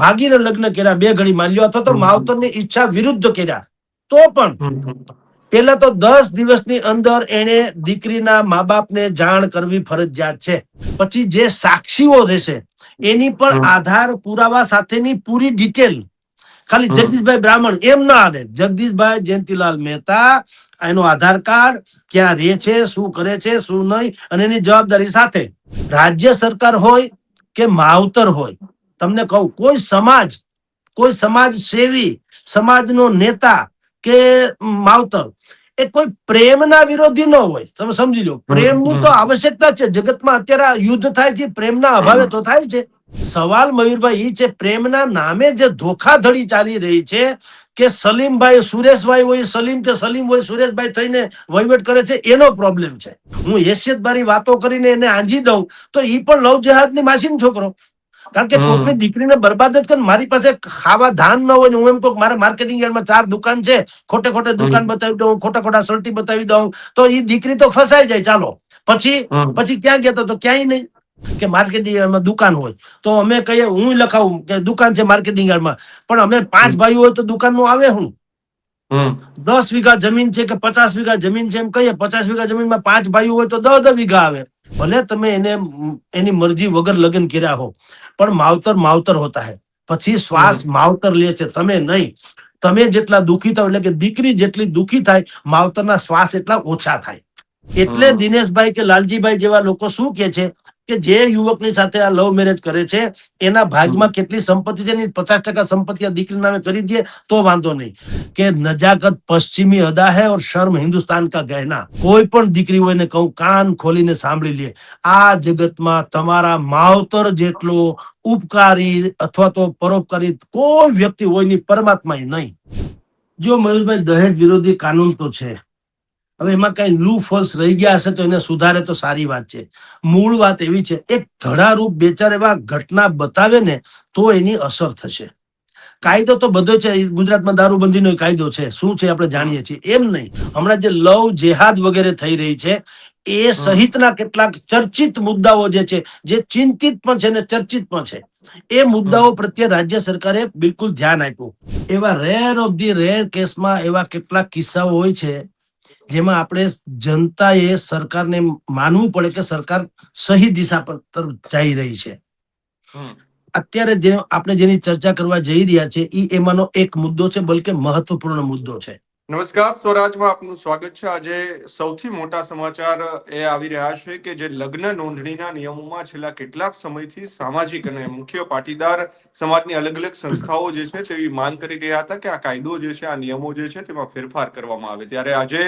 ભાગીને લગ્ન કર્યા બે ઘડી માલ્યો અથવા તો માવતરની ઈચ્છા વિરુદ્ધ કર્યા. તો પણ. પેલા તો દસ દિવસની અંદર એને દીકરીના મા બાપને જાણ કરવી ફરજિયાત છે. પછી જે સાક્ષીઓ રહેશે એની પણ આધાર પુરાવા સાથેની પૂરી ડિટેલ. ખાલી જગદીશભાઈ બ્રાહ્મણ એમ ના આવે જગદીશભાઈ જયંતિલાલ મહેતા એનો આધાર કાર્ડ ક્યાં રહે છે શું કરે છે શું નહીં અને એની જવાબદારી સાથે રાજ્ય સરકાર હોય કે માવતર હોય. તમને કહું કોઈ સમાજ કોઈ સમાજ સેવી સમાજનો નેતા કે માવતર એ કોઈ પ્રેમના વિરોધી ન હોય. તમે સમજી લો પ્રેમની તો આવશ્યકતા છે. જગતમાં અત્યારે યુદ્ધ થાય છે પ્રેમના અભાવે તો થાય છે. સવાલ મયુરભાઈ એ છે પ્રેમના નામે જે ધોખાધડી ચાલી રહી છે કે સલીમભાઈ સુરેશભાઈ હોય સલીમ કે સલીમ હોય સુરેશભાઈ થઈને વહીવટ કરે છે એનો પ્રોબ્લેમ છે. હું હેસિયતબારી વાતો કરીને એને આંજી દઉં તો એ પણ લવ જહાજની માસીન છોકરો. કારણ કે. કોકની દીકરીને બરબાદ જ કરે મારી પાસે ખાવા ધાન ન હોય ને હું એમ કહું મારા મારે માર્કેટિંગ યાર્ડમાં ચાર દુકાન છે. ખોટે ખોટે દુકાન બતાવી દઉં ખોટા ખોટા સર્ટી બતાવી દઉં. તો એ દીકરી તો ફસાઈ જાય ચાલો. પછી પછી ક્યાં ગયા તો? ક્યાંય નહીં. કે માર્કેટિંગ યાર્ડમાં દુકાન હોય. તો અમે કહીએ હું લખાવું કે દુકાન છે માર્કેટિંગ યાર્ડમાં. પણ અમે પાંચ ભાઈઓ હોય તો દુકાનનું આવે હું? દસ વીઘા જમીન છે કે પચાસ વીઘા જમીન છે એમ કહીએ પચાસ વીઘા જમીનમાં પાંચ ભાઈઓ હોય તો દસ દસ વીઘા આવે. ભલે તમે એને એની મરજી વગર લગ્ન કર્યા હો પણ માવતર માવતર હોતા હે. પછી શ્વાસ માવતર લે છે તમે નહીં. તમે જેટલા દુખી થાવ એટલે કે દીકરી જેટલી દુખી થાય માવતરના શ્વાસ એટલા ઓછા થાય. એટલે દિનેશભાઈ કે લાલજીભાઈ જેવા લોકો શું કે છે કે જે યુવકની સાથે આ લવ મેરેજ કરે છે એના ભાગમાં કેટલી સંપત્તિ છે પચાસ ટકા સંપત્તિ આ દીકરી નામે કરી દે તો વાંધો નહીં. કે નજાકત પશ્ચિમી અદા હે ઓર શર્મ હિન્દુસ્તાન કા ગહેના. કોઈ પણ દીકરી હોય ને કહું કાન ખોલીને સાંભળી લે. આ જગતમાં તમારા માવતર જેટલો ઉપકારી અથવા તો પરોપકારી કોઈ વ્યક્તિ હોય નહીં પરમાત્મા નહીં. જો મયુરભાઈ દહેજ વિરોધી કાનૂન તો છે. હવે એમાં કઈ લૂ ફોલ્સ રહી ગયા હશે તો એને સુધારે તો સારી વાત છે. મૂળ વાત એવી છે એક ધડારૂપ બે ચાર એવા ઘટના બતાવે ને તો એની અસર થશે. કાયદો તો બધો છે ગુજરાતમાં દારૂબંધીનો કાયદો છે. શું છે આપણે જાણીએ છીએ? એમ નહીં. હમણાં જે લવ જેહાદ વગેરે થઈ રહી છે એ સહિતના કેટલાક ચર્ચિત મુદ્દાઓ જે છે જે ચિંતિત પણ છે ને ચર્ચિત પણ છે એ મુદ્દાઓ પ્રત્યે રાજ્ય સરકારે બિલકુલ ધ્યાન આપ્યું. એવા રેર ઓફ ધી રેર કેસમાં એવા કેટલાક કિસ્સાઓ હોય છે જેમાં આપણે જનતાએ સરકારને માનવું પડે કે સરકાર સહી દિશા પર તરફ જઈ રહી છે. અત્યારે જે આપણે જેની ચર્ચા કરવા જઈ રહ્યા છે એ એમાંનો એક મુદ્દો છે બલકે મહત્વપૂર્ણ મુદ્દો છે. નમસ્કાર, સ્વરાજમાં આપનું સ્વાગત છે. આજે સૌથી મોટા સમાચાર એ આવી રહ્યા છે કે જે લગ્ન નોંધણીના નિયમોમાં છેલ્લા કેટલાક સમયથી સામાજિક અને મુખ્ય પાટીદાર સમાજની અલગ અલગ સંસ્થાઓ જે છે તેવી માંગ કરી રહ્યા હતા કે આ કાયદો જે છે, આ નિયમો જે છે તેમાં ફેરફાર કરવામાં આવે. ત્યારે આજે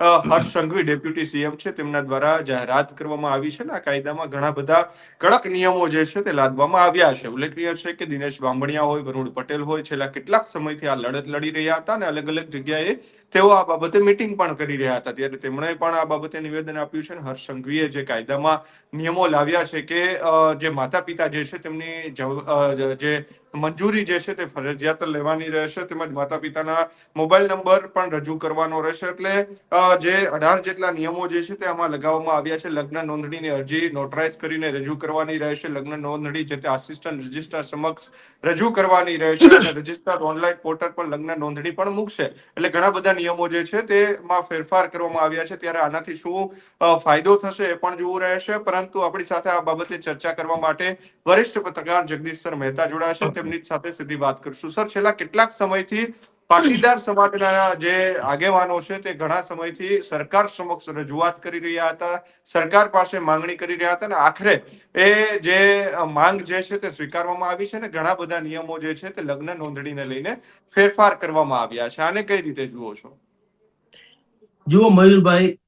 હર્ષ સંઘવી ડેપ્યુટી સીએમ છે તેમના દ્વારા જાહેરાત કરવામાં આવી છે આ કાયદામાં ઘણા બધા કડક નિયમો જે છે તે લાદવામાં આવ્યા છે. ઉલ્લેખનીય છે કે દિનેશ બાંભણિયા હોય, વરુણ પટેલ હોય, છેલ્લા કેટલાક સમયથી આ લડત લડી રહ્યા હતા અને અલગ અલગ જગ્યાએ તેઓ આ બાબતે મિટિંગ પણ કરી રહ્યા હતા. ત્યારે તેમણે પણ આ બાબતે નિવેદન આપ્યું છે હર્ષ સંઘવીએ જે કાયદામાં નિયમો લાવ્યા છે કે જે માતા પિતા જે છે તેમની જે મંજૂરી જે છે તે ફરજિયાત લેવાની રહેશે તેમજ માતા પિતાના મોબાઈલ નંબર પણ રજૂ કરવાનો રહેશે. એટલે જે અઢાર જેટલા નિયમો જે છે તે આમાં લગાવવામાં આવ્યા છે. લગ્ન નોંધણીની અરજી નોટરાઇઝ કરીને રજૂ કરવાની રહેશે. લગ્ન નોંધણી જે તે આસિસ્ટન્ટ રજિસ્ટ્રાર સમક્ષ રજૂ કરવાની રહેશે અને રજિસ્ટ્રાર ઓનલાઈન પોર્ટલ પર લગ્ન નોંધણી પણ મૂકશે. એટલે ઘણા બધા નિયમો જે છે તેમાં ફેરફાર કરવામાં આવ્યા છે. ત્યારે આનાથી શું ફાયદો થશે એ પણ જોવું રહેશે. પરંતુ આપણી સાથે આ બાબતે ચર્ચા કરવા માટે વરિષ્ઠ પત્રકાર જગદીશ સર મહેતા જોડાશે તેમની સાથે સીધી વાત કરશું. સર, છેલ્લા કેટલાક સમયથી પાટીદાર સમાજના જે આગેવાનો છે તે ઘણા સમયથી સરકાર સમક્ષ રજૂઆત કરી રહ્યા હતા, સરકાર પાસે માંગણી કરી રહ્યા હતા અને આખરે એ જે માંગ જે છે તે સ્વીકારવામાં આવી છે ને ઘણા બધા નિયમો જે છે તે લગ્ન નોંધણીને લઈને ફેરફાર કરવામાં આવ્યા છે. આને કઈ રીતે જુઓ છો? જુઓ મયુરભાઈ,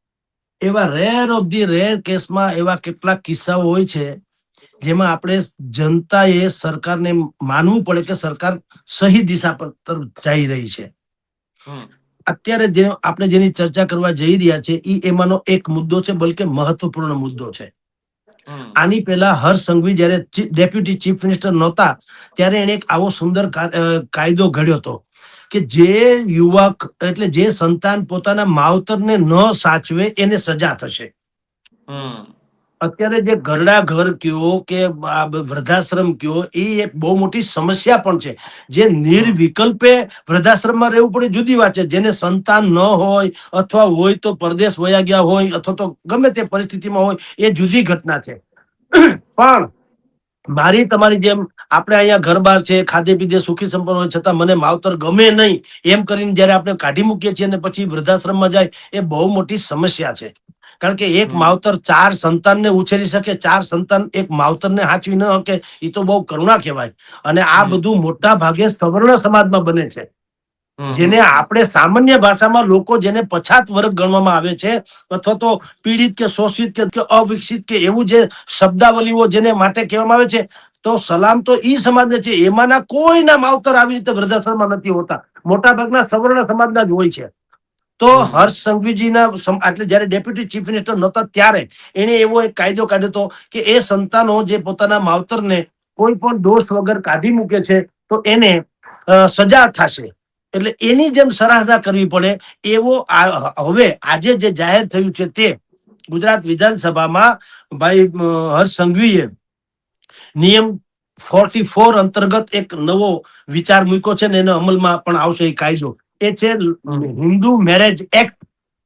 એવા રેર ઓફ ધી રેર કેસમાં એવા કેટલાક કિસ્સાઓ હોય છે જેમાં આપણે જનતાએ સરકારને માનવું પડે કે સરકાર સહી દિશા પર તરફ જઈ રહી છે. અત્યારે જે આપણે જેની ચર્ચા કરવા જઈ રહ્યા છે એ એમાંનો એક મુદ્દો છે બલકે મહત્વપૂર્ણ મુદ્દો છે. આની પહેલા હર્ષ સંઘવી જ્યારે ડેપ્યુટી ચીફ મિનિસ્ટર નહોતા ત્યારે એને એક આવો સુંદર કાયદો ઘડ્યો હતો કે જે યુવક એટલે જે સંતાન પોતાના માવતરને ન સાચવે એને સજા થશે. અત્યારે જે ઘરડા ઘર કયો કે વૃદ્ધાશ્રમ કયો, એ એક બહુ મોટી સમસ્યા પણ છે. જે નિર્વિકલ્પે વૃદ્ધાશ્રમમાં રહેવું પડે જુદી વાત છે. જેને સંતાન ન હોય અથવા હોય તો પરદેશ વયા ગયા હોય અથવા તો ગમે તે પરિસ્થિતિમાં હોય, એ જુદી ઘટના છે. પણ મારી તમારી જેમ આપણે અહીંયા ઘર બાર છે, ખાધે પીધે સુખી સંપન્ન હોય, છતાં મને માવતર ગમે નહીં, એમ કરીને જ્યારે આપણે કાઢી મૂકીએ છીએ અને પછી વૃદ્ધાશ્રમમાં જાય, એ બહુ મોટી સમસ્યા છે. કારણ કે એક માવતર ચાર સંતાનને ઉછેરી શકે ચાર સંતાન એક માવતરને હાચવી ન શકે એ તો બહુ કરુણા કહેવાય. અને આ બધું મોટા ભાગે સવર્ણ સમાજમાં બને છે. જેને આપણે સામાન્ય ભાષામાં લોકો જેને પછાત વર્ગ ગણવામાં આવે છે અથવા તો પીડિત કે શોષિત કે અવિકસિત કે એવું જે શબ્દાવલીઓ જેને માટે કહેવામાં આવે છે તો સલામ તો ઈ સમાજને છે એમાંના કોઈના માવતર આવી રીતે વૃદ્ધાશ્રમમાં નથી હોતા. મોટા ભાગના સવર્ણ સમાજના જ હોય છે. તો. હર્ષ સંઘવીજીના એટલે જ્યારે ડેપ્યુટી ચીફ મિનિસ્ટર નહોતા ત્યારે એણે એવો એક કાયદો કાઢ્યો હતો કે એ સંતાનો જે પોતાના માવતરને કોઈ પણ દોષ વગર કાઢી મૂકે છે, તો એને સજા થશે એટલે એની જેમ સરાહના કરવી પડે એવો હવે આજે જે જાહેર થયું છે તે ગુજરાત વિધાનસભામાં ભાઈ હર્ષ સંઘવીએ નિયમ ફોર્ટી ફોર અંતર્ગત એક નવો વિચાર મૂક્યો છે ને એનો અમલમાં પણ આવશે એ કાયદો એ છે હિન્દુ મેરેજ એક્ટ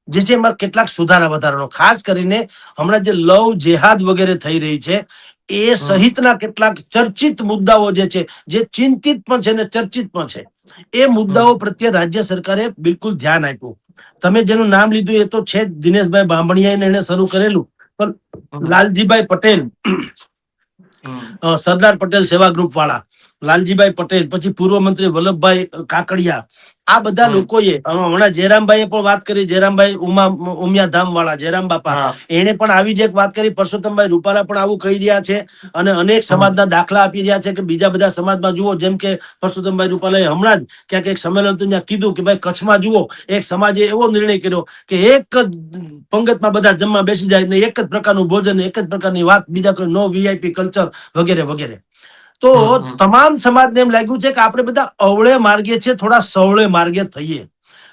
જે છે એમાં કેટલાક સુધારા વધારાનો. ખાસ કરીને હમણાં જે લવ જેહાદ વગેરે થઈ રહી છે એ સહિતના કેટલાક ચર્ચિત મુદ્દાઓ જે છે જે ચિંતિત પણ છે ને ચર્ચિત પણ છે એ મુદ્દાઓ પ્રત્યે રાજ્ય સરકારે બિલકુલ ધ્યાન આપ્યું. તમે જેનું નામ લીધું એ તો છે દિનેશભાઈ બાંભણિયાએ એને શરૂ કરેલું પણ લાલજીભાઈ પટેલ સરદાર પટેલ સેવા ગ્રુપ વાળા લાલજીભાઈ પટેલ પછી પૂર્વ મંત્રી વલ્લભભાઈ કાકડિયા. આ બધા લોકોએ હમણાં જયરામભાઈએ પણ વાત કરી જયરામભાઈ ઉમા ઉમિયા ધામ વાળા જયરામ બાપા. એને પણ આવી જ એક વાત કરી પરસોત્તમભાઈ રૂપાલા પણ આવું કહી રહ્યા છે અને અનેક સમાજના દાખલા આપી રહ્યા છે કે બીજા બધા સમાજમાં જુઓ જેમ કે પરસોત્તમભાઈ રૂપાલાએ હમણાં જ ક્યાંક એક સંમેલન ત્યાં કીધું કે ભાઈ કચ્છમાં જુઓ એક સમાજે એવો નિર્ણય કર્યો કે એક જ પંગતમાં બધા જમવા બેસી જાય ને એક જ પ્રકારનું ભોજન એક જ પ્રકારની વાત બીજા કોઈ નો વીઆઈપી કલ્ચર વગેરે વગેરે. તો. તમામ સમાજને એમ લાગ્યું છે કે આપણે બધા અવળે માર્ગે છે થોડા સવળે માર્ગે થઈએ.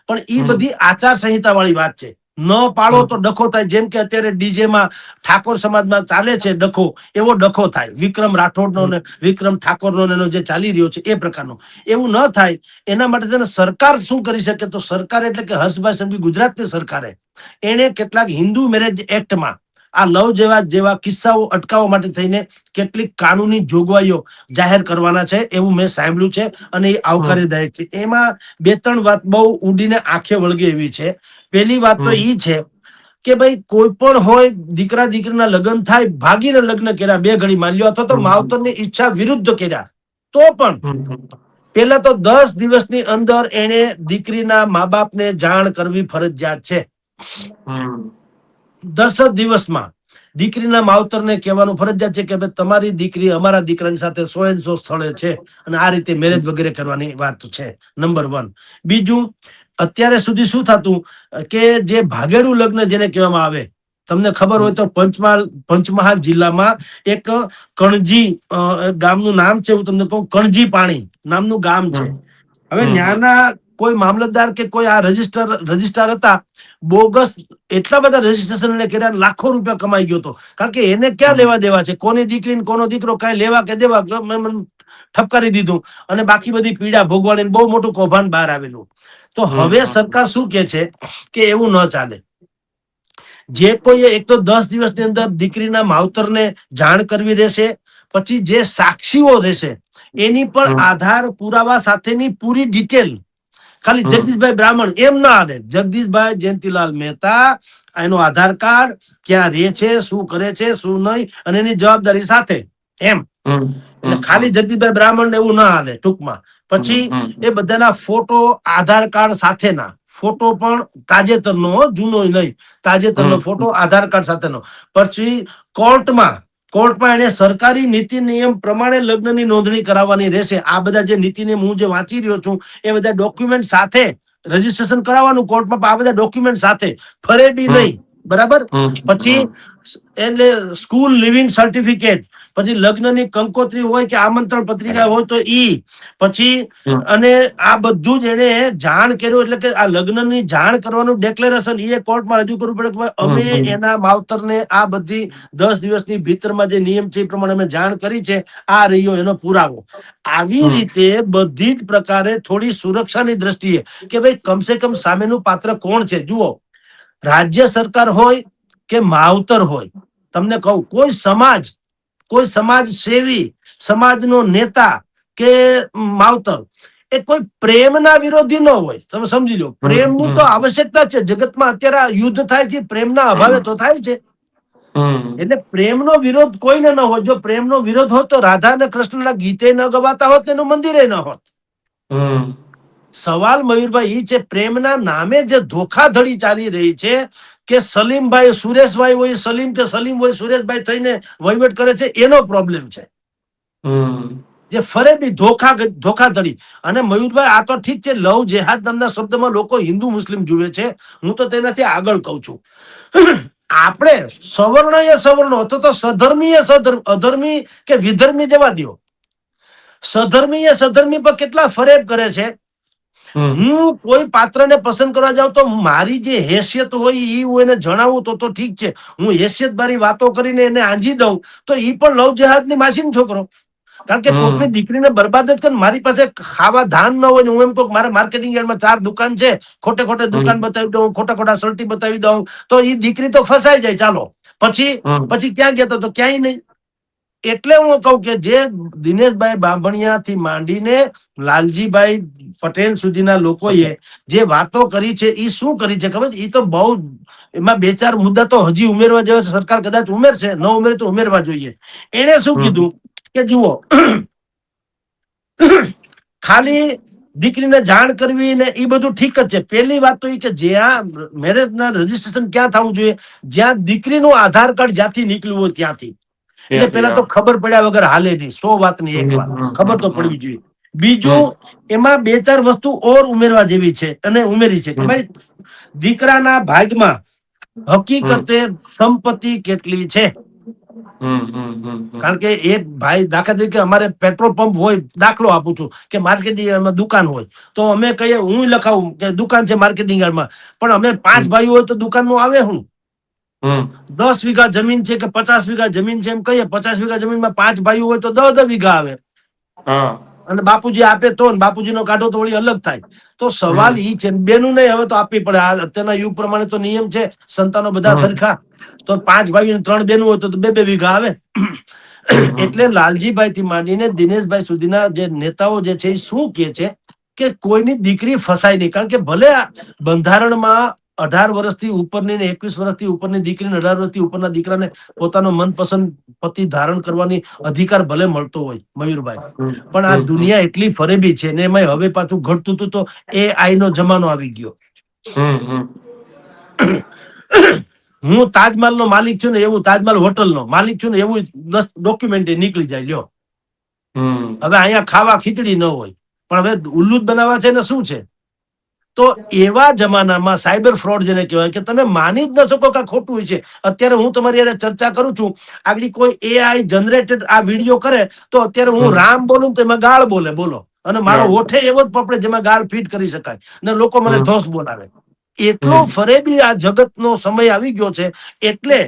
પણ એ બધી આચાર સંહિતા વાળી વાત છે. ન પાળો તો ડખો થાય. જેમ કે અત્યારે ડીજે માં ઠાકોર સમાજમાં ચાલે છે ડખો એવો ડખો થાય. વિક્રમ રાઠોડનો ને વિક્રમ ઠાકોરનો એનો જે ચાલી રહ્યો છે એ પ્રકારનો. એવું ન થાય. એના માટે તેને સરકાર શું કરી શકે? તો સરકાર એટલે કે હર્ષભાઈ સંઘવી ગુજરાતની સરકારે. એને કેટલાક હિન્દુ મેરેજ એક્ટમાં આ લવ જેવા જેવા કિસ્સાઓ અટકાવવા માટે થઈને કેટલીક કાનૂની જોગવાઈઓ જાહેર કરવાના છે એવું મેં સાંભળ્યું છે અને એ આવકાર્યદાયક છે એમાં બે ત્રણ વાત બહુ ઊંડીને આંખે વળગે એવી છે પહેલી વાત તો એ છે કે ભાઈ કોઈ પણ હોય દીકરા દીકરીના લગ્ન થાય ભાગીને લગ્ન કર્યા બે ઘડી માલ્યો અથવા તો. માવતરની ઈચ્છા વિરુદ્ધ કર્યા તો પણ. પેલા તો દસ દિવસની અંદર એને દીકરીના મા બાપને જાણ કરવી ફરજિયાત છે. દસ જ દિવસમાં દીકરીના માવતરને કહેવાનું ફરજિયાત છે કે ભાઈ તમારી દીકરી અમારા દીકરાની સાથે સો એન સો સ્થળે છે અને આ રીતે મેરેજ વગેરે કરવાની વાત છે. નંબર વન બીજું અત્યારે સુધી શું થતું? કે જે ભાગેડું લગ્ન જેને કહેવામાં આવે તમને ખબર હોય તો પંચમહાલ પંચમહાલ જિલ્લામાં એક કણજી ગામનું નામ છે હું તમને કહું કણજી પાણી નામનું ગામ છે. હવે ત્યાંના કોઈ મામલતદાર કે કોઈ આ રજિસ્ટર રજીસ્ટ્રાર હતા બોગસ એટલા બધા રજીસ્ટ્રેશન કર્યા લાખો રૂપિયા કમાઈ ગયો હતો કારણ કે એને ક્યાં લેવા દેવા છે? કોની દીકરી કોનો દીકરો કાંઈ લેવા કે દેવા? મેં ઠપકારી દીધું. અને બાકી બધી પીડા ભોગવાની બહુ મોટું કૌભાંડ બહાર આવેલું. તો હવે સરકાર શું કે છે? કે એવું ન ચાલે. જે કોઈએ એક તો દસ દિવસની અંદર દીકરીના માવતરને જાણ કરવી રહેશે પછી જે સાક્ષીઓ રહેશે એની પણ આધાર પુરાવા સાથેની પૂરી ડિટેલ ખાલી જગદીશભાઈ બ્રાહ્મણ એમ ના આવે જગદીશભાઈ જયંતિલાલ મહેતા એનો આધાર કાર્ડ ક્યાં રહે છે શું કરે છે શું નહીં અને એની જવાબદારી સાથે. એમ. ખાલી જગદીશભાઈ બ્રાહ્મણ એવું ના હાલે ટૂંકમાં. પછી એ બધાના ફોટો આધાર કાર્ડ સાથેના. ફોટો પણ તાજેતરનો જૂનો નહીં. તાજેતરનો ફોટો આધાર કાર્ડ સાથેનો. પછી કોર્ટમાં કોર્ટમાં એને સરકારી નીતિ નિયમ પ્રમાણે લગ્નની નોંધણી કરાવવાની રહેશે. આ બધા જે નીતિ નિયમ હું જે વાંચી રહ્યો છું એ બધા ડોક્યુમેન્ટ સાથે રજીસ્ટ્રેશન કરાવવાનું કોર્ટમાં આ બધા ડોક્યુમેન્ટ સાથે ફરે બી નહીં. બરાબર? પછી એટલે સ્કૂલ લિવિંગ સર્ટિફિકેટ પછી લગ્નની કંકોત્રી હોય કે આમંત્રણ પત્રિકા હોય તો ઈ. પછી અને આ બધું જ એને જાણ કર્યું એટલે કે આ લગ્નની જાણ કરવાનું ડેક્લેરેશન એ કોર્ટમાં રજૂ કરવું પડે કે અમે. એના માવતરને આ બધી દસ દિવસની ભીતરમાં જે નિયમ છે એ પ્રમાણે અમે જાણ કરી છે આ રહ્યો એનો પુરાવો. આવી રીતે બધી જ પ્રકારે થોડી સુરક્ષાની દ્રષ્ટિએ કે ભાઈ કમસે કમ સામેનું પાત્ર કોણ છે? જુઓ રાજ્ય સરકાર હોય કે માવતર હોય? તમને કહું કોઈ સમાજ કોઈ સમાજ સેવી, સમાજનો નેતા કે માવતર, એ કોઈ પ્રેમના વિરોધી ન હોય તમે સમજી લો, પ્રેમની તો આવશ્યકતા છે જગતમાં અત્યારે યુદ્ધ થાય છે, પ્રેમના અભાવે તો થાય છે. એટલે પ્રેમનો વિરોધ કોઈને ન હોય જો પ્રેમનો વિરોધ હોત તો રાધા અને કૃષ્ણના ગીતે ન ગવાતા હોત એનું મંદિરે ન હોત. સવાલ મયુરભાઈ ઈ છે પ્રેમના નામે જે ધોખાધડી ચાલી રહી છે કે સલીમભાઈ સુરેશભાઈ હોય સલીમ કે સલીમ હોય સુરેશભાઈ થઈને વહીવટ કરે છે એનો પ્રોબ્લેમ છે. જે ફરેબી ધોખા ધોખાધડી. અને મયુરભાઈ આ તો ઠીક છે લવ જેહાદ નામના શબ્દમાં લોકો હિન્દુ મુસ્લિમ જુએ છે. હું તો તેનાથી આગળ કહું છું. આપણે સવર્ણ એ સવર્ણો અથવા તો સધર્મી એ સધર્મ અધર્મી કે વિધર્મી જવા દો સધર્મી એ સધર્મી પર કેટલા ફરેબ કરે છે. હું કોઈ પાત્રને પસંદ કરવા જાઉં તો મારી જે હેસિયત હોય એ હું એને જણાવું તો તો ઠીક છે. હું હેસિયત મારી વાતો કરીને એને આંજી દઉં તો એ પણ લવ જહાજની માસીન છોકરો. કારણ કે. કોકની દીકરીને બરબાદ જ કરે મારી પાસે ખાવા ધાન ન હોય ને હું એમ કહું મારા માર્કેટિંગ યાર્ડમાં ચાર દુકાન છે. ખોટે ખોટે દુકાન બતાવી દઉં ખોટા ખોટા સર્ટી બતાવી દઉં તો એ દીકરી તો ફસાઈ જાય ચાલો. પછી પછી ક્યાં ગયો તો ક્યાંય નહીં. એટલે હું કહું કે જે દિનેશભાઈ બાંભણિયા થી માંડીને લાલજીભાઈ પટેલ સુધીના લોકોએ જે વાતો કરી છે એ શું કરી છે ખબર છે? એ તો બહુ એમાં બે ચાર મુદ્દા તો હજી ઉમેરવા જેવા સરકાર કદાચ ઉમેરશે ન ઉમેરે તો ઉમેરવા જોઈએ. એને શું કીધું કે જુઓ ખાલી દીકરીને જાણ કરવી ને એ બધું ઠીક જ છે. પહેલી વાત તો એ કે જ્યાં મેરેજ ના રજીસ્ટ્રેશન ક્યાં થવું જોઈએ? જ્યાં દીકરીનું આધાર કાર્ડ જ્યાંથી નીકળ્યું હોય ત્યાંથી. એટલે પેલા તો ખબર પડ્યા વગર હાલે નહીં. સો વાતની એક વાત. ખબર તો પડવી જોઈએ. બીજું એમાં બે ચાર વસ્તુ ઓર ઉમેરવા જેવી છે અને ઉમેરી છે કે. ભાઈ દીકરાના ભાગમાં હકીકતે સંપત્તિ કેટલી છે. કારણ કે એક ભાઈ દાખલા તરીકે અમારે પેટ્રોલ પંપ હોય દાખલો આપું છું કે માર્કેટિંગ દુકાન હોય. તો અમે કહીએ હું લખાવું કે દુકાન છે માર્કેટિંગ યાર્ડમાં. પણ અમે પાંચ ભાઈ ભાઈઓ હોય તો દુકાનનું આવે હું. દસ વીઘા જમીન છે કે પચાસ વીઘા જમીન છે એમ કહીએ પચાસ વીઘા જમીનમાં પાંચ ભાઈઓ હોય તો દસ દસ વીઘા આવે. અને બાપુજી આપે તો બાપુજી નો કાઢો તો વળી અલગ થાય. તો સવાલ. ઈ છે બેનું નહીં હવે તો આપવી પડે. આ અત્યારના યુગ પ્રમાણે તો નિયમ છે સંતાનો બધા સરખા. તો પાંચ ભાઈઓ ત્રણ બેનું હોય તો બે બે વીઘા આવે. એટલે લાલજીભાઈ થી માંડીને દિનેશભાઈ સુધીના જે નેતાઓ જે છે એ શું કે છે કે કોઈની દીકરી ફસાય નહીં. કારણ કે ભલે બંધારણમાં અઢાર વર્ષથી ઉપરની ને એકવીસ વર્ષથી ઉપરની દીકરીને અઢાર વર્ષથી ઉપરના દીકરાને પોતાનો મનપસંદ પતિ ધારણ કરવાની અધિકાર ભલે મળતો હોય મયુરભાઈ. પણ આ દુનિયા એટલી ફરેબી છે ને એમાં હવે પાછું ઘટતું હતું તો એ આઈ નો જમાનો આવી ગયો. હું તાજમહાલ નો માલિક છું ને એવું તાજમહાલ હોટલ નો માલિક છું ને એવું દસ ડોક્યુમેન્ટ નીકળી જાય લ્યો. હવે અહીંયા ખાવા ખીચડી ન હોય. પણ હવે ઉલ્લુ જ બનાવવા છે ને શું છે? તો એવા જમાનામાં સાયબર ફ્રોડ જેને કહેવાય કે તમે માની જ ન શકો કે ખોટું હોય છે. અત્યારે હું તમારી હારે ચર્ચા કરું છું. આગળ કોઈ એઆઈ જનરેટેડ આ વીડિયો કરે તો અત્યારે હું રામ બોલું તો એમાં ગાળ બોલે બોલો. અને મારો. ઓઠે એવો જ પપડે જેમાં ગાળ ફીટ કરી શકાય. અને લોકો મને. ધોસ બોલાવે. એટલો ફરેબી આ જગતનો સમય આવી ગયો છે. એટલે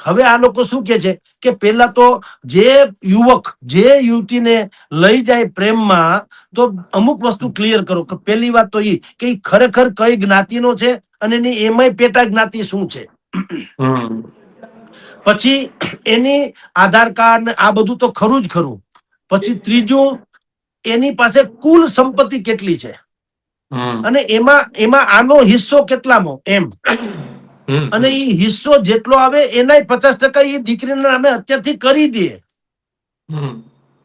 હવે આ લોકો શું કે છે કે પેલા તો જે યુવક જે યુવતીને લઈ જાય પ્રેમમાં તો અમુક વસ્તુ ક્લિયર કરો કે પહેલી વાત તો એ કે ખરેખર કઈ જ્ઞાતિનો છે અને એની એમાંય પેટા જ્ઞાતિ શું છે? પછી એની આધાર કાર્ડ ને આ બધું તો ખરું જ ખરું. પછી ત્રીજું એની પાસે કુલ સંપત્તિ કેટલી છે? અને એમાં એમાં આનો હિસ્સો કેટલામો? એમ. અને એ હિસ્સો જેટલો આવે એનાય પચાસ ટકા એ દીકરીના નામે અત્યારથી કરી દે.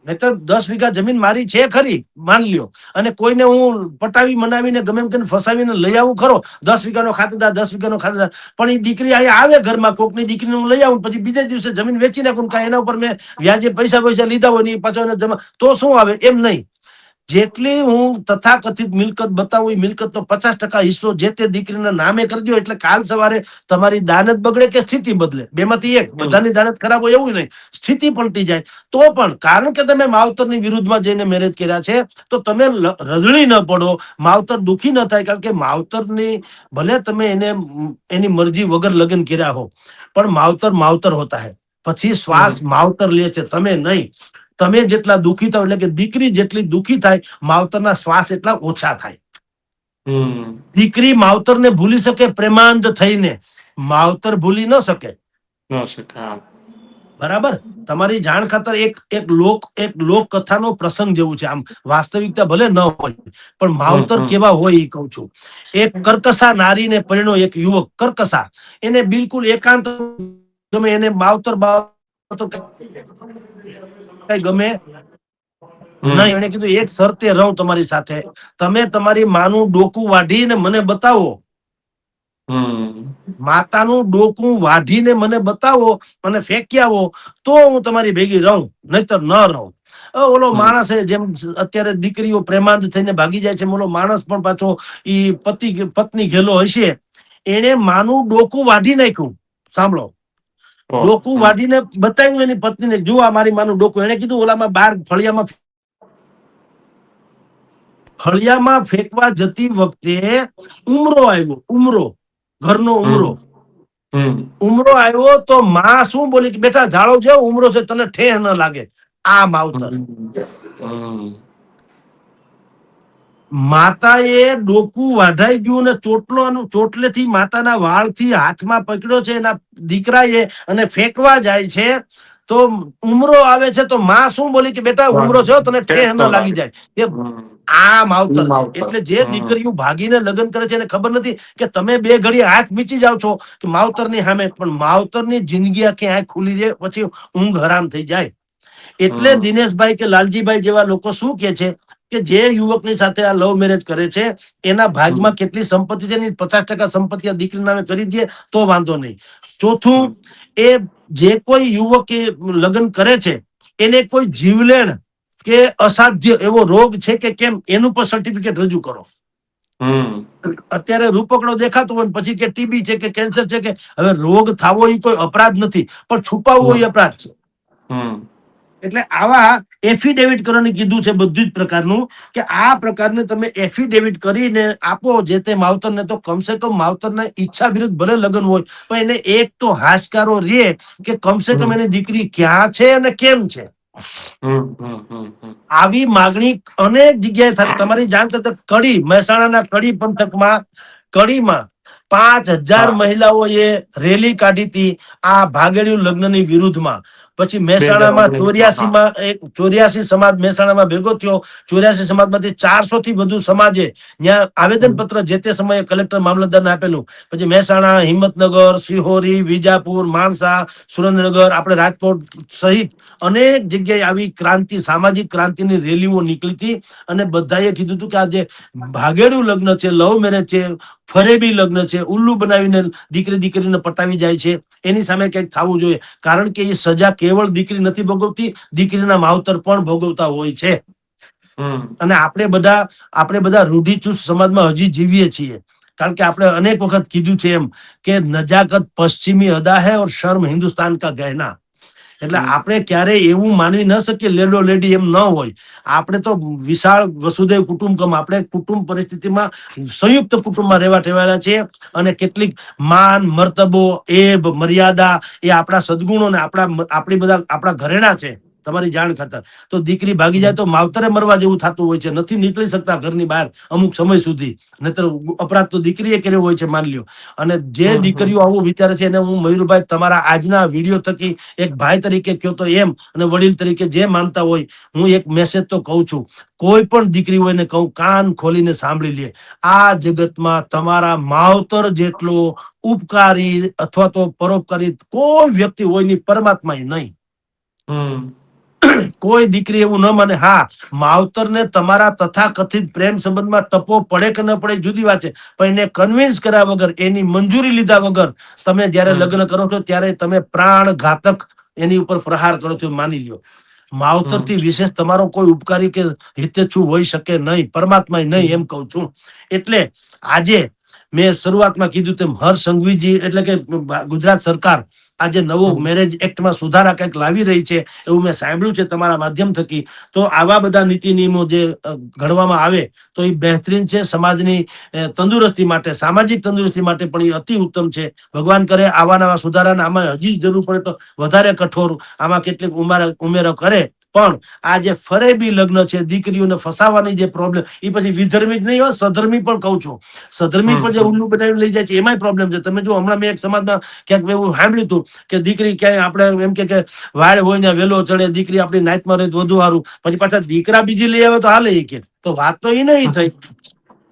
નહીતર દસ વીઘા જમીન મારી છે ખરી માન લ્યો. અને કોઈને હું પટાવી મનાવીને ગમે એમ કરીને ફસાવીને લઈ આવું ખરો દસ વીઘાનો ખાતેદાર દસ વીઘાનો ખાતેદાર પણ એ દીકરી અહીંયા આવે ઘરમાં કોકની દીકરીને હું લઈ આવું પછી બીજે દિવસે જમીન વેચી નાખું કાંઈ એના ઉપર મેં વ્યાજે પૈસા પૈસા લીધા હોય ને એ પાછો એને જમા તો શું આવે? એમ નહીં. જેટલી હું તથાકથિત મિલકત બતાવું એ મિલકતનો પચાસ ટકા હિસ્સો જે તે દીકરીના નામે કરી દો એટલે કાલ સવારે તમારી દાનત બગડે કે સ્થિતિ બદલે. બેમાંથી એક બધાની દાનત ખરાબ હોય એવું નહીં. સ્થિતિ પલટી જાય. તો પણ કારણ કે તમે માવતરની વિરુદ્ધમાં જઈને મેરેજ કર્યા છે તો તમે રજળી ન પડો. માવતર દુખી ન થાય કારણ કે માવતરની ભલે તમે એને એની મરજી વગર લગ્ન કર્યા હો પણ માવતર માવતર હોતા હે. પછી શ્વાસ માવતર લે છે. તમે નહીં. તમે જેટલા દુખી થાવ એટલે કે દીકરી જેટલી દુઃખી થાય માવતરના શ્વાસ એટલા ઓછા થાય. દીકરી માવતરને ભૂલી શકે પ્રેમાંધ થઈને માવતર ભૂલી ન શકે. બરાબર? તમારી જાણ ખાતર એક એક લોક એક લોક કથાનો પ્રસંગ જેવું છે. આમ વાસ્તવિકતા ભલે ન હોય પણ માવતર. કેવા હોય એ કહું છું. એક કર્કશા નારીને પરિણો એક યુવક. કર્કશા એને બિલકુલ એકાંત ગમે એને માવતર બાવતર કઈ ગમે? નહીં એને કીધું એક શરતે રહું તમારી સાથે. તમે તમારી માનું ડોકું વાઢીને મને બતાવો. માતાનું ડોકું વાઢીને મને બતાવો મને ફેંકી આવો તો હું તમારી ભેગી રહું નહીતર ન રહું. ઓલો માણસ જેમ અત્યારે દીકરીઓ પ્રેમાંત થઈને ભાગી જાય છે ઓલો માણસ પણ પાછો ઈ પતિ પત્ની ઘેલો હશે. એને માનું ડોકું વાઢી નાખ્યું. સાંભળો. ડોકું વાઢીને બતાવ્યું એની પત્નીને જો આ મારી માનું ડોકું. એને કીધું ઓલામાં બાર ફળિયામાં ફળિયામાં ફેંકવા જતી વખતે ઉમરો આવ્યો ઉમરો ઘરનો ઉમરો. ઉમરો આવ્યો તો માં શું બોલી કે બેટા જાળો જેવો ઉમરો છે તને ઠેહ ન લાગે. આ માવતર માતાએ ડોકું વાઢાઈ ગયું ને ચોટલો ચોટલેથી માતાના વાળથી હાથમાં પકડ્યો છે એના દીકરાએ અને ફેંકવા જાય છે તો ઉમરો આવે છે તો માં શું બોલી કે બેટા ઉમરો છે તને ઠેહ ન લાગી. જાય. કે આ માવતર છે. એટલે જે. દીકરીઓ ભાગીને લગ્ન કરે છે એને ખબર નથી કે તમે બે ઘડી આંખ મીચી જાવ છો કે માવતરની સામે પણ માવતરની જિંદગી આખી આંખ ખુલી જાય પછી ઊંઘ હરામ થઈ જાય. એટલે દિનેશભાઈ કે લાલજીભાઈ જેવા લોકો શું કે છે કે જે યુવકની સાથે આ લવ મેરેજ કરે છે એના ભાગમાં કેટલી સંપત્તિ છે એની પચાસ ટકા સંપત્તિ આ દીકરી નામે કરી દે તો વાંધો નહીં. ચોથું એ જે કોઈ યુવક એ લગ્ન કરે છે એને કોઈ જીવલેણ કે અસાધ્ય એવો રોગ છે કે કેમ એનું પણ સર્ટિફિકેટ રજૂ કરો. હમ. અત્યારે રૂપકડો દેખાતો હોય ને પછી કે ટીબી છે કે કેન્સર છે કે હવે રોગ થાવો એ કોઈ અપરાધ નથી પણ છુપાવવો એ અપરાધ છે. હમ. એટલે આવા એફિડેવિટ કરવાનું કીધું છે બધું જ પ્રકારનું કે આ પ્રકારને તમે એફિડેવિટ કરીને આપો જે તે માવતરને તો કમસે કમ માવતરના ઈચ્છા વિરુદ્ધ ભલે લગ્ન હોય પણ એને એક તો હાશકારો રે કે કમસે કમ એની દીકરી ક્યાં છે અને કેમ છે. આવી માગણી અનેક જગ્યાએ થાય. તમારી જાણ કરતા કડી મહેસાણાના કડી પંથકમાં કડીમાં પાંચ હજાર મહિલાઓએ રેલી કાઢી હતી આ ભાગેડ્યું લગ્નની વિરુદ્ધમાં. પછી મહેસાણામાં ચોર્યાસી માં એક ચોર્યાસી સમાજ મહેસાણામાં ભેગો થયો. ચોર્યાસી સમાજમાંથી ચારસો થી વધુ સમાજે ત્યાં આવેદન પત્ર જે તે સમયે કલેક્ટર મામલતદારને આપેલું. પછી મહેસાણા હિંમતનગર સિહોરી વિજાપુર માણસા સુરેન્દ્રનગર આપણે રાજકોટ સહિત અનેક જગ્યાએ આવી ક્રાંતિ સામાજિક ક્રાંતિની રેલીઓ નીકળી હતી. અને બધાએ કીધું હતું કે આ જે ભાગેડું લગ્ન છે લવ મેરેજ છે ફરેબી લગ્ન છે ઉલ્લુ બનાવીને દીકરી દીકરીને પટાવી જાય છે. એની સામે કંઈક થવું જોઈએ. કારણ કે એ સજા કેવળ દીકરી નથી ભોગવતી દીકરીના માવતર પણ ભોગવતા હોય છે. અને આપણે બધા આપણે બધા રૂઢિચુસ્ત સમાજમાં હજી જીવીએ છીએ. કારણ કે આપણે અનેક વખત કીધું છે એમ કે નજાકત પશ્ચિમી અદા હૈ ઓર શર્મ હિન્દુસ્તાન કા ગહેના. એટલે આપણે ક્યારેય એવું માનવી ન શકીએ લેડો લેડી એમ ન હોય. આપણે તો વિશાળ વસુદેવ કુટુંબકમ આપણે કુટુંબ પરિસ્થિતિમાં સંયુક્ત કુટુંબમાં રહેવા ઠેવાયેલા છીએ અને કેટલીક માન મર્તબો એબ મર્યાદા એ આપણા સદગુણો ને આપણા આપણી બધા આપણા ઘરેણા છે. તમારી જાણ ખાતર. તો દીકરી ભાગી જાય તો માવતરે મરવા જેવું થતું હોય છે. નથી નીકળી શકતા ઘરની બહાર અમુક સમય સુધી. નહીતર અપરાધ તો દીકરીએ કર્યો હોય છે માન લ્યો. અને જે. દીકરીઓ આવું વિચારે છે એને હું મયુરભાઈ તમારા આજના વીડિયો થકી એક ભાઈ તરીકે કયો તો એમ અને વડીલ તરીકે જે માનતા હોય હું એક મેસેજ તો કહું છું. કોઈ પણ દીકરી હોય ને કહું કાન ખોલીને સાંભળી લે. આ જગતમાં તમારા માવતર જેટલો ઉપકારી અથવા તો પરોપકારી કોઈ વ્યક્તિ હોયની પરમાત્મા નહીં. કોઈ દીકરી એવું ન માને હા માવતરને તમારા તથાકથિત પ્રેમ સંબંધમાં ટપો પડે કે ન પડે જુદી વાત છે. પણ એને કન્વિન્સ કર્યા વગર એની મંજૂરી લીધા વગર તમે જ્યારે લગ્ન કરો છો ત્યારે તમે પ્રાણ ઘાતક એની ઉપર પ્રહાર કરો છો માની લ્યો. માવતરથી વિશેષ તમારો કોઈ ઉપકારી કે હિતેચ્છુ હોઈ શકે નહીં પરમાત્મા નહીં એમ કહું છું. એટલે આજે મેં શરૂઆતમાં કીધું તેમ હર સંઘવીજી એટલે કે ગુજરાત સરકાર આજે નવો મેરેજ એક્ટમાં સુધારા કંઈક લાવી રહી છે એવું મેં સાંભળ્યું છે તમારા માધ્યમ થકી. તો આવા બધા નીતિ નિયમો જે ઘડવામાં આવે તો એ બહેતરીન છે સમાજની તંદુરસ્તી માટે સામાજિક તંદુરસ્તી માટે પણ એ અતિ ઉત્તમ છે. ભગવાન કરે આવા નવા સુધારાને આમાં હજી જરૂર પડે તો વધારે કઠોર આમાં કેટલીક ઉમેરા ઉમેરો કરે પણ આ જે ફરેબી લગ્ન છે દીકરીઓને ફસાવાની જે પ્રોબ્લેમ એ પછી વિધર્મી જ નહીં હોય સધર્મી પણ કહું છું. સધર્મી પણ જે ઉલ્લુ બનાવીને લઈ જાય છે એમાંય પ્રોબ્લેમ છે. તમે જો હમણાં મેં એક સમાજમાં ક્યાંક એવું સાંભળ્યું હતું કે દીકરી ક્યાંય આપણે એમ કે કે વાળ હોય ને વેલો ચડે દીકરી આપણી નાતમાં રહે વધુ સારું. પછી પાછા દીકરા બીજી લઈ આવે તો હાલે કે. તો વાત તો એ નહીં થઈ.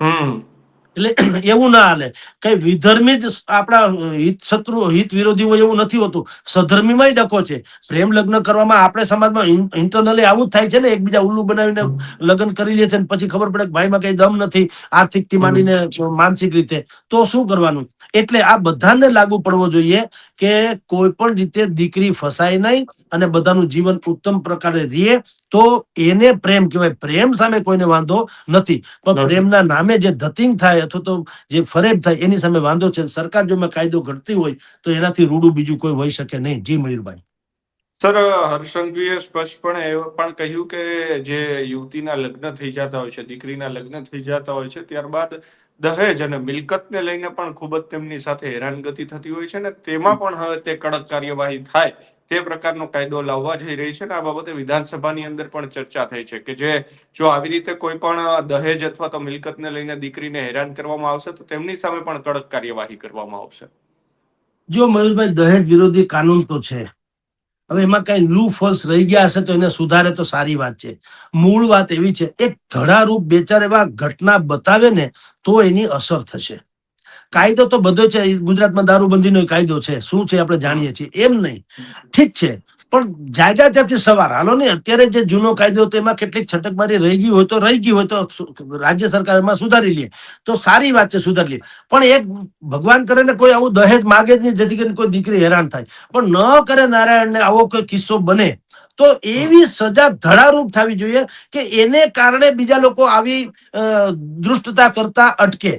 હમ. એટલે એવું ના હાલે. કઈ વિધર્મી જ આપણા હિત શત્રુ હિત વિરોધી હોય એવું નથી હોતું. સધર્મીમાંય ડકો છે. પ્રેમ લગ્ન કરવામાં આપણે સમાજમાં ઇન્ટરનલી આવું જ થાય છે ને એકબીજા ઉલ્લુ બનાવીને લગ્ન કરી લે છે ને પછી ખબર પડે કે ભાઈમાં કઈ દમ નથી આર્થિકથી માંડીને માનસિક રીતે. તો શું કરવાનું? એટલે આ બધાને લાગુ પડવો જોઈએ કે કોઈ પણ રીતે દીકરી ફસાય નહીં અને બધાનું જીવન ઉત્તમ પ્રકારે રહે તો એને પ્રેમ કહેવાય. પ્રેમ સામે કોઈને વાંધો નથી. પણ પ્રેમના નામે જે ધતિંગ થાય અથવા તો જે ફરેબ થાય એની સામે વાંધો છે. સરકાર જો કાયદો ઘડતી હોય તો એનાથી રૂડું બીજું કોઈ હોઈ શકે નહીં. જી મયુરભાઈ. સર હર્ષંઘવીએ સ્પષ્ટપણે એ પણ કહ્યું કે જે યુવતીના લગ્ન થઈ જતા હોય છે, દીકરીના લગ્ન થઈ જતા હોય છે, ત્યારબાદ દહેજ અને મિલકતને લઈને પણ ખૂબ જ તેમની સાથે હેરાનગતિ થતી હોય છે ને તેમાં પણ હવે તે કડક કાર્યવાહી થાય તે પ્રકારનો કાયદો લાવવા જઈ રહી છે ને આ બાબતે વિધાનસભાની અંદર પણ ચર્ચા થઈ છે કે જે જો આવી રીતે કોઈ પણ દહેજ અથવા તો મિલકતને લઈને દીકરીને હેરાન કરવામાં આવશે તો તેમની સામે પણ કડક કાર્યવાહી કરવામાં આવશે. જો મયુરભાઈ, દહેજ વિરોધી કાનૂન તો છે. હવે એમાં કઈ લૂ ફોલ્સ રહી ગયા હશે તો એને સુધારે તો સારી વાત છે. મૂળ વાત એવી છે, એક ધડારૂપ બે ચાર એવા ઘટના બતાવે ને તો એની અસર થશે. કાયદો તો બધો છે ગુજરાતમાં દારૂબંધીનો કાયદો છે. શું છે આપણે જાણીએ છીએ? એમ નહીં. ઠીક છે. પણ જાગ્યા ત્યાંથી સવાર. હાલો ને, અત્યારે જે જૂનો કાયદો હતો, એમાં કેટલીક છટકબારી રહી ગઈ હોય તો રહી ગઈ હોય તો રાજ્ય સરકાર એમાં સુધારી લે. તો સારી વાત છે, સુધારી લે. પણ એક ભગવાન કરે ને કોઈ આવું દહેજ માગે જ નહીં, જેથી કરીને કોઈ દીકરી હેરાન થાય. પણ ન કરે નારાયણને આવો કોઈ કિસ્સો બને, તો એવી સજા ધડારૂપ થવી જોઈએ કે એને કારણે બીજા લોકો આવી દૃષ્ટતા કરતા અટકે.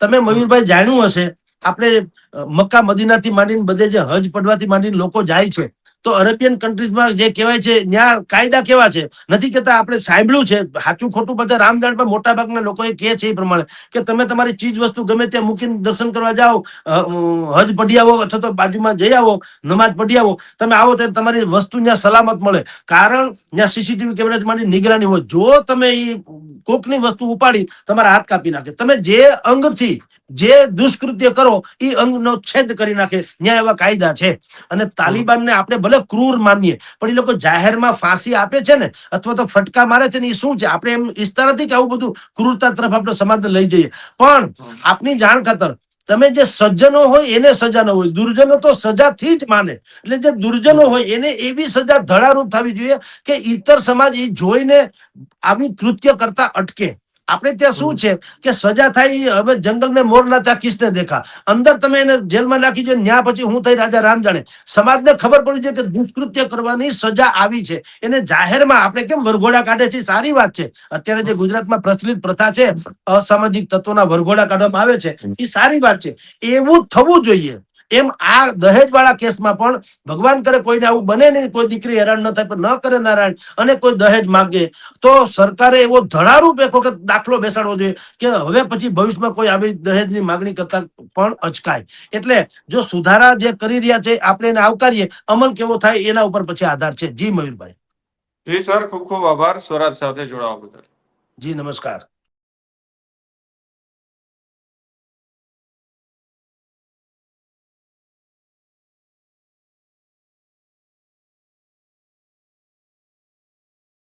તમે મયુરભાઈ જાણ્યું હશે, આપણે મક્કા મદીનાથી માંડીને બધે જે હજ પડવાથી માંડીને લોકો જાય છે. તો અરેબિયન કન્ટ્રીઝમાં જે કહેવાય છે ત્યાં કાયદા કેવા છે? નથી કહેતા આપણે સાંભળ્યું છે, સાચું ખોટું બધા રામદાણ પણ મોટા ભાગના લોકો એ કહે છે એ પ્રમાણે કે તમે તમારી ચીજ વસ્તુ ગમે ત્યાં મૂકીને દર્શન કરવા જાઓ હજ પઢી આવો અથવા તો બાજુમાં જઈ આવો નમાજ પઢી આવો, તમે આવો ત્યારે તમારી વસ્તુ ત્યાં સલામત મળે. કારણ ત્યાં સીસીટીવી કેમેરા તમારી નિગરાની હોય. જો તમે એ કોકની વસ્તુ ઉપાડી, તમારા હાથ કાપી નાખે. તમે જે અંગથી જે દુષ્કૃત્ય કરો, એ અંગનો છેદ કરી નાખે. ત્યાં એવા કાયદા છે. અને તાલિબાનને આપણે ભલે ક્રૂર માનીએ, પણ એ લોકો જાહેરમાં ફાંસી આપે છે ને, અથવા તો ફટકા મારે છે ને, એ શું છે? આપણે એમ ઈચ્છતા કે આવું બધું ક્રૂરતા તરફ આપણે સમાજને લઈ જઈએ. પણ આપની જાણ ખાતર, તમે જે સજ્જનો હોય, એને સજા ન હોય. દુર્જનો તો સજાથી જ માને. એટલે જે દુર્જનો હોય, એને એવી સજા ધડારૂપ થવી જોઈએ કે ઈતર સમાજ એ જોઈને આવી કૃત્ય કરતા અટકે. આપણે ત્યાં શું છે કે સજા થાય હવે જંગલ મેં મોર નાચા કિસને દેખા. અંદર તમે એને જેલમાં નાખી દો ન્યા પછી હું થઈ રાજા રામ જાણે. સમાજને ખબર પડી છે કે દુષ્કૃત્ય કરવાની સજા આવી છે. એને જાહેરમાં આપણે કેમ વરઘોડા કાઢે છે સારી વાત છે. અત્યારે જે ગુજરાતમાં પ્રચલિત પ્રથા છે અસામાજિક તત્વોના વરઘોડા કાઢવામાં આવે છે એ સારી વાત છે. એવું થવું જોઈએ. એમ આ દહેજ વાળા કેસમાં પણ ભગવાન કરે કોઈને આવું બને નહીં કોઈ દીકરી હેરાન ન થાય પણ ન કરે નારાયણ અને કોઈ દહેજ માગે તો સરકારે એવો ધડારૂપ એક વખત દાખલો બેસાડવો જોઈએ કે હવે પછી ભવિષ્યમાં કોઈ આવી દહેજની માગણી કરતા પણ અચકાય. એટલે જો સુધારા જે કરી રહ્યા છે આપણે એને આવકારીએ અમલ કેવો થાય એના ઉપર પછી આધાર છે. જી મયુરભાઈ. જી સર ખૂબ ખૂબ આભાર. સ્વરાજ સાથે જોડાવા બદલ. જી નમસ્કાર.